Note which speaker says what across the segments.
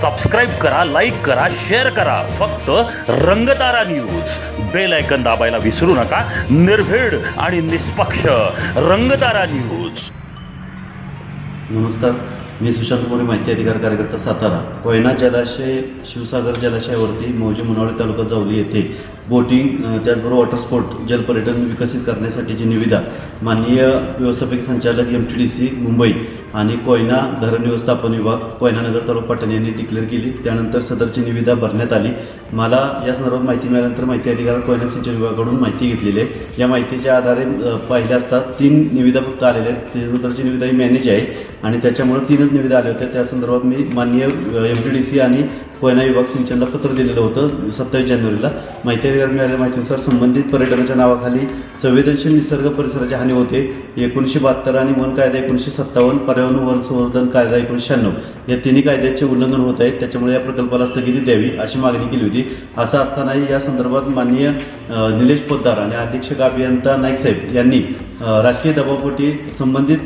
Speaker 1: Subscribe करा like करा share करा. फक्त रंगतारा न्यूज बेल ऐकन दाबायला विसरू नका. निर्भीड आणि निष्पक्ष रंगतारा न्यूज
Speaker 2: नमस्कार. मी सुशांत मोरे माहिती अधिकार कार्यकर्ता सातारा. कोयना जलाशय शिवसागर जलाशयावरती मौजे मुनावळे तालुका जावली येथे बोटिंग त्याचबरोबर वॉटर स्पोर्ट जलपर्यटन विकसित करण्यासाठीची निविदा माननीय व्यवस्थापकीय संचालक M T D C Mumbai आणि कोयना धरण व्यवस्थापन विभाग कोयना नगर तालुका पाटण यांनी डिक्लेअर केली. त्यानंतर सदरची निविदा भरण्यात आली. मला या संदर्भात माहिती मिळाल्यानंतर माहिती अधिकारात कोयना सिंचन विभागाकडून माहिती घेतलेली आहे. या माहितीच्या आधारे पहिल्या असतात असता तीन निविदा फक्त आलेल्या आहेत. त्यानंतरची निविदा ही मॅनेज आहे आणि त्याच्यामुळे तीनच निविदा आल्या होत्या. त्या संदर्भात मी माननीय एम टी डी सी आणि कोयना विभाग सिंचनला पत्र दिलेलं होतं सत्तावीस जानेवारीला. माहिती मिळालेल्या माहितीनुसार संबंधित पर्यटनाच्या नावाखाली संवेदनशील निसर्ग परिसराची हानी होते. एकोणीसशे बहात्तर आणि वन कायदा एकोणीसशे सत्तावन्न पर्यावरण वन संवर्धन कायदा एकोणीसशे शहाण्णव. या तिन्ही कायद्याचे उल्लंघन होत आहे त्याच्यामुळे या प्रकल्पाला स्थगिती द्यावी अशी मागणी केली होती. असं असतानाही या संदर्भात माननीय निलेश पोद्दार आणि अधीक्षक अभियंता नाईक साहेब यांनी राजकीय दबावपोटी संबंधित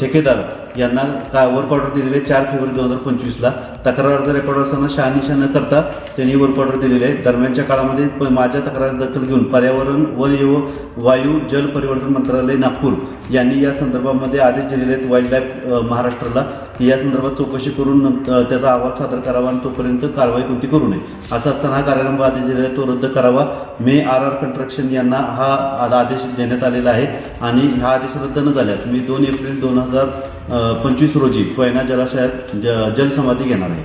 Speaker 2: ठेकेदार यांना का वर्क ऑर्डर दिलेले चार फेब्रुवारी दोन हजार पंचवीसला. तक्रार अर्ज रेकॉर्ड असताना शहानिशा न करता त्यांनी वर्क ऑर्डर दिलेले आहे. दरम्यानच्या काळामध्ये माझ्या तक्रार दखल घेऊन पर्यावरण वन व वायू जल परिवर्तन मंत्रालय नागपूर यांनी या संदर्भामध्ये आदेश दिलेले आहेत वाईल्ड लाईफ महाराष्ट्राला. की या संदर्भात चौकशी करून त्याचा अहवाल सादर करावा आणि तोपर्यंत कारवाई कोणती करू नये. असं असताना हा कार्यारंभ आदेश दिलेला आहे तो रद्द करावा. मे आर आर कंस्ट्रक्शन यांना हा आदेश देण्यात आलेला आहे आणि हा आदेश रद्द न झाल्यास मी दोन एप्रिल दोन हजार पंचवीस रोजी कोयना जलाशयात ज जलसमाधी घेणार आहे.